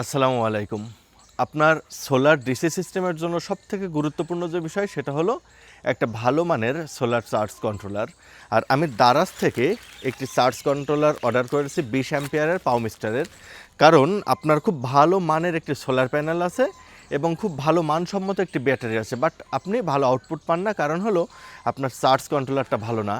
আসসালামু আলাইকুম। আপনার সোলার ডিসি সিস্টেমের জন্য সব থেকে গুরুত্বপূর্ণ যে বিষয়, সেটা হলো একটা ভালো মানের সোলার চার্জ কন্ট্রোলার আর আমি দারাজ থেকে একটি চার্জ কন্ট্রোলার অর্ডার করেছি বিশ অ্যাম্পিয়ারের পাওমিস্টারের কারণ আপনার খুব ভালো মানের একটি সোলার প্যানেল আছে এবং খুব ভালো মানসম্মত একটি ব্যাটারি আছে। বাট আপনি ভালো আউটপুট পান না। কারণ হলো, আপনার চার্জ কন্ট্রোলারটা ভালো না।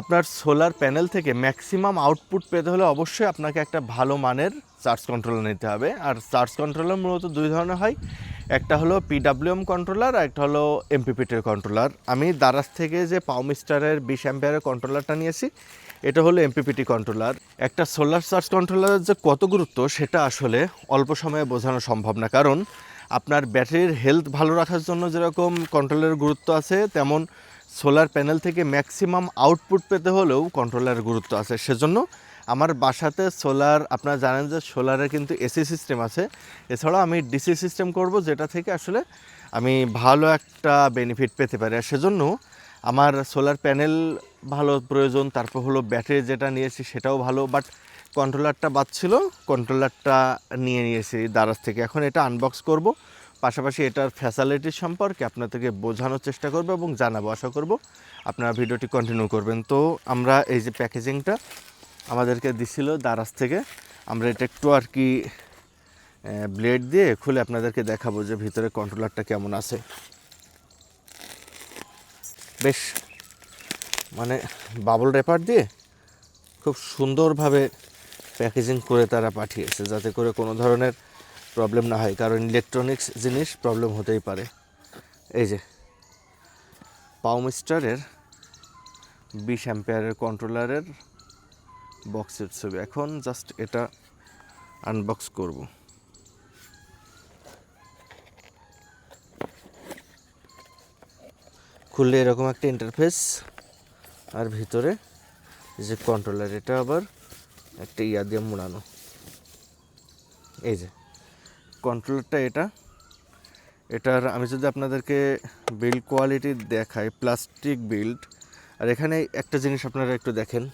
আপনার সোলার প্যানেল থেকে ম্যাক্সিমাম আউটপুট পেতে হলে অবশ্যই আপনাকে একটা ভালো মানের চার্জ কন্ট্রোলার নিতে হবে। আর চার্জ কন্ট্রোলার মূলত দুই ধরনের হয়। একটা হলো পিডাব্লিউএম কন্ট্রোলার আর একটা হলো এমপিপিটির কন্ট্রোলার আমি দারাজ থেকে যে পাওমিস্টারের বিশ অ্যাম্পিয়ারের কন্ট্রোলারটা নিয়েছি। এটা হলো এমপিপিটি কন্ট্রোলার একটা সোলার চার্জ কন্ট্রোলারের যে কত গুরুত্ব, সেটা আসলে অল্প সময়ে বোঝানো সম্ভব না। কারণ আপনার ব্যাটারির হেলথ ভালো রাখার জন্য যেরকম কন্ট্রোলের গুরুত্ব আছে, তেমন সোলার প্যানেল থেকে ম্যাক্সিমাম আউটপুট পেতে হলেও কন্ট্রোলারের গুরুত্ব আছে। সেজন্য আমার বাসাতে সোলার আপনারা জানেন যে সোলারের কিন্তু এসি সিস্টেম আছে। এছাড়াও আমি ডিসি সিস্টেম করব, যেটা থেকে আসলে আমি ভালো একটা বেনিফিট পেতে পারি। আর সেজন্য আমার সোলার প্যানেল ভালো প্রয়োজন, তারপর হলো ব্যাটারি যেটা নিয়েছি সেটাও ভালো বাট কন্ট্রোলারটা বাদছিল কন্ট্রোলারটা নিয়ে নিয়েছি দারাজ থেকে। এখন এটা আনবক্স করব, পাশাপাশি এটার ফ্যাসিলিটি সম্পর্কে আপনাদেরকে বোঝানোর চেষ্টা করব এবং জানাব, আশা করব আপনারা ভিডিওটি কন্টিনিউ করবেন। তো আমরা এই যে প্যাকেজিংটা আমাদেরকে দিছিল দারাজ থেকে, আমরা এটা একটু আর কি ব্লেড দিয়ে খুলে আপনাদেরকে দেখাবো যে ভিতরে কন্ট্রোলারটা কেমন আছে। বেশ মানে বাবল রেপার দিয়ে খুব সুন্দরভাবে প্যাকেজিং করে তারা পাঠিয়েছে, যাতে করে কোনো ধরনের প্রবলেম না হয়। কারণ ইলেকট্রনিক্স জিনিস প্রবলেম হতেই পারে। এই যে পাওমিস্টারের বিশ অ্যাম্পেয়ারের কন্ট্রোলারের বক্সের ছবি। এখন জাস্ট এটা আনবক্স করব। খুললে এরকম একটা ইন্টারফেস আর ভিতরে যে কন্ট্রোলার এটা আবার একটা ইয়া দিয়ে মোড়ানো। এই যে কন্ট্রোলারটা এটা। এটার আমি যদি আপনাদেরকে বিল্ড কোয়ালিটি দেখাই প্লাস্টিক বিল্ড আর এখানে একটা জিনিস আপনারা একটু দেখেন।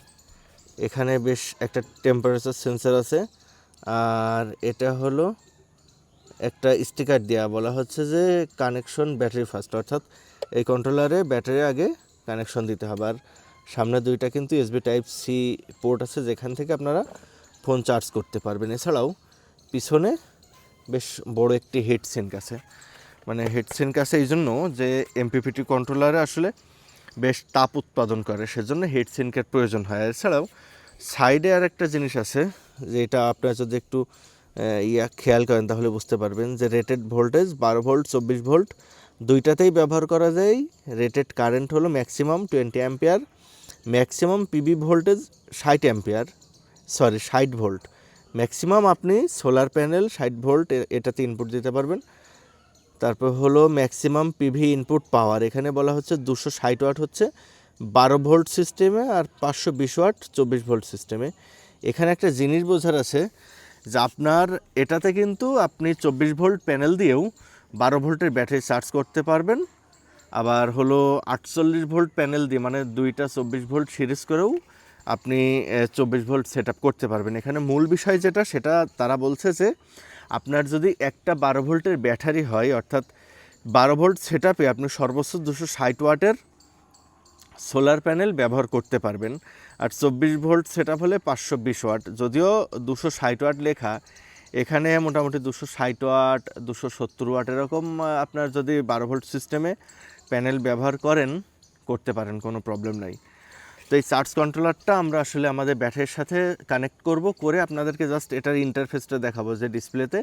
এখানে বেশ একটা টেম্পারেচার সেন্সার আছে, আর এটা হলো একটা স্টিকার দেওয়া বলা হচ্ছে যে কানেকশন ব্যাটারি ফার্স্ট, অর্থাৎ এই কন্ট্রোলারে ব্যাটারি আগে কানেকশন দিতে হবে। আর সামনে দুইটা কিন্তু এসবি টাইপ সি পোর্ট আছে, যেখান থেকে আপনারা ফোন চার্জ করতে পারবেন। এছাড়াও পিছনে বেশ বড় একটি হিট সিঙ্ক আছে। মানে হিট সিঙ্ক আছে এই জন্য যে এমপিপিটি কন্ট্রোলারে আসলে বেশ তাপ উৎপাদন করে, সেজন্য হিট সিঙ্কের প্রয়োজন হয়। এছাড়াও সাইডে আর একটা জিনিস আছে যে এটা আপনারা যদি একটু ইয়া খেয়াল করেন তাহলে বুঝতে পারবেন যে রেটেড ভোল্টেজ বারো ভোল্ট চব্বিশ ভোল্ট দুইটাতেই ব্যবহার করা যায়। রেটেড কারেন্ট হলো maximum twenty ampere maximum PV voltage ষাট অ্যাম্পিয়ার সরি ষাট ভোল্ট ম্যাক্সিমাম আপনি সোলার প্যানেল ষাট ভোল্ট এটাতে ইনপুট দিতে পারবেন। তারপর হলো ম্যাক্সিমাম পিভি ইনপুট পাওয়ার এখানে বলা হচ্ছে দুশো ষাট ওয়াট হচ্ছে বারো ভোল্ট সিস্টেমে আর পাঁচশো বিশ ওয়াট চব্বিশ ভোল্ট সিস্টেমে এখানে একটা জিনিস বোঝার আছে যে আপনার এটাতে কিন্তু আপনি চব্বিশ ভোল্ট প্যানেল দিয়েও বারো ভোল্টের ব্যাটারি চার্জ করতে পারবেন। আবার হলো আটচল্লিশ ভোল্ট প্যানেল দিয়ে মানে দুইটা চব্বিশ ভোল্ট সিরিজ করেও আপনি চব্বিশ ভোল্ট সেট করতে পারবেন। এখানে মূল বিষয় যেটা, সেটা তারা বলছে যে আপনার যদি একটা বারো ভোল্টের ব্যাটারি হয়, অর্থাৎ বারো ভোল্ট সেট আপে আপনি সর্বোচ্চ দুশো ষাট ওয়াটের সোলার প্যানেল ব্যবহার করতে পারবেন। আর চব্বিশ ভোল্ট সেট হলে পাঁচশো বিশ ওয়াট। যদিও দুশো ষাট ওয়াট লেখা, এখানে মোটামুটি দুশো ষাট ওয়াট, দুশো সত্তর ওয়াট এরকম আপনার যদি বারো ভোল্ট সিস্টেমে প্যানেল ব্যবহার করেন, করতে পারেন, কোনো প্রবলেম নাই। তো এই চার্জ কন্ট্রোলারটা আমরা আসলে আমাদের ব্যাটারির সাথে কানেক্ট করব, করে আপনাদেরকে জাস্ট এটার ইন্টারফেসটা দেখাবো যে ডিসপ্লেতে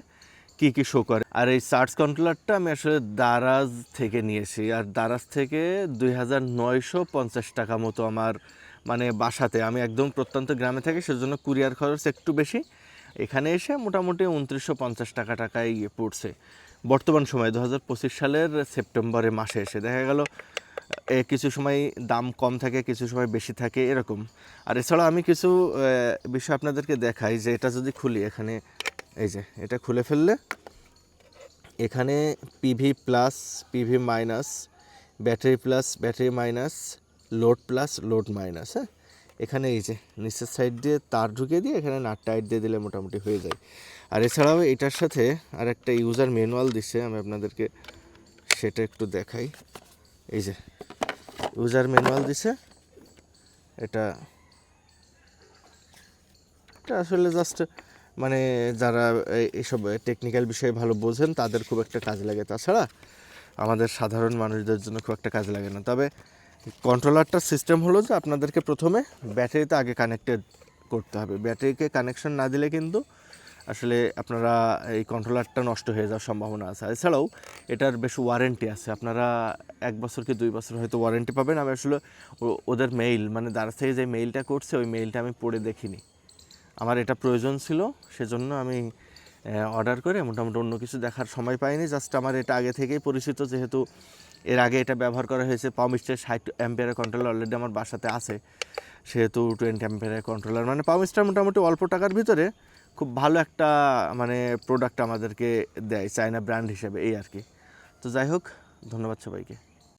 কি কি শো করে? আর এই চার্জ কন্ট্রোলারটা আমি আসলে দারাজ থেকে নিয়েছি। আর দারাজ থেকে দুই হাজার নয়শো পঞ্চাশ টাকা মতো আমার মানে বাসাতে। আমি একদম প্রত্যন্ত গ্রামে থাকি, সেজন্য কুরিয়ার খরচ একটু বেশি। এখানে এসে মোটামুটি উনত্রিশশো পঞ্চাশ টাকা টাকায় পড়ছে। বর্তমান সময় দু হাজার পঁচিশ সালের সেপ্টেম্বরে মাসে এসে দেখা গেল কিছু সময় দাম কম থাকে, কিছু সময় বেশি থাকে, এরকম। আর এছাড়া আমি কিছু বিষয় আপনাদেরকে দেখাই যে এটা যদি খুলি এখানে এই যে, এটা খুলে ফেললে এখানে PV plus PV minus battery plus battery minus load plus load minus হ্যাঁ? এখানে এই যে, নিচের সাইড দিয়ে তার ঢুকিয়ে দিয়ে এখানে নাট টাইট দিয়ে দিলে মোটামুটি হয়ে যায়। আর এছাড়াও এটার সাথে আর একটা ইউজার ম্যানুয়াল দিচ্ছে আমি আপনাদেরকে সেটা একটু দেখাই। এই যে ইউজার ম্যানুয়াল দিছে। এটা এটা আসলে জাস্ট মানে যারা এই- এইসব টেকনিক্যাল বিষয়ে ভালো বোঝেন, তাদের খুব একটা কাজে লাগে। তাছাড়া আমাদের সাধারণ মানুষদের জন্য খুব একটা কাজে লাগে না। তবে কন্ট্রোলারটার সিস্টেম হলো যে আপনাদেরকে প্রথমে ব্যাটারিতে আগে কানেক্টেড করতে হবে। ব্যাটারিকে কানেকশন না দিলে কিন্তু আসলে আপনারা এই কন্ট্রোলারটা নষ্ট হয়ে যাওয়ার সম্ভাবনা আছে। এছাড়াও এটার বেশ ওয়ারেন্টি আছে। আপনারা এক বছর কি দুই বছর হয়তো ওয়ারেন্টি পাবেন। আমি আসলে ওদের মেইল মানে দাঁড়া থেকে যে মেইলটা করছে, ওই মেইলটা আমি পড়ে দেখিনি। আমার এটা প্রয়োজন ছিল, সেজন্য আমি অর্ডার করে মোটামুটি অন্য কিছু দেখার সময় পাইনি। জাস্ট আমার এটা আগে থেকেই পরিচিত, যেহেতু এর আগে এটা ব্যবহার করা হয়েছে পাওমিস্টের ষাট অ্যাম্পিয়ারের কন্ট্রোলার অলরেডি আমার বাসাতে আছে। সেহেতু টোয়েন্টি অ্যাম্পিয়ারের কন্ট্রোলার মানে পাওমিস্টার মোটামুটি অল্প টাকার ভিতরে খুব ভালো একটা মানে প্রোডাক্ট আমাদেরকে দেয় চায়না ব্র্যান্ড হিসেবে, এই আর কি। তো যাই হোক, ধন্যবাদ সবাইকে।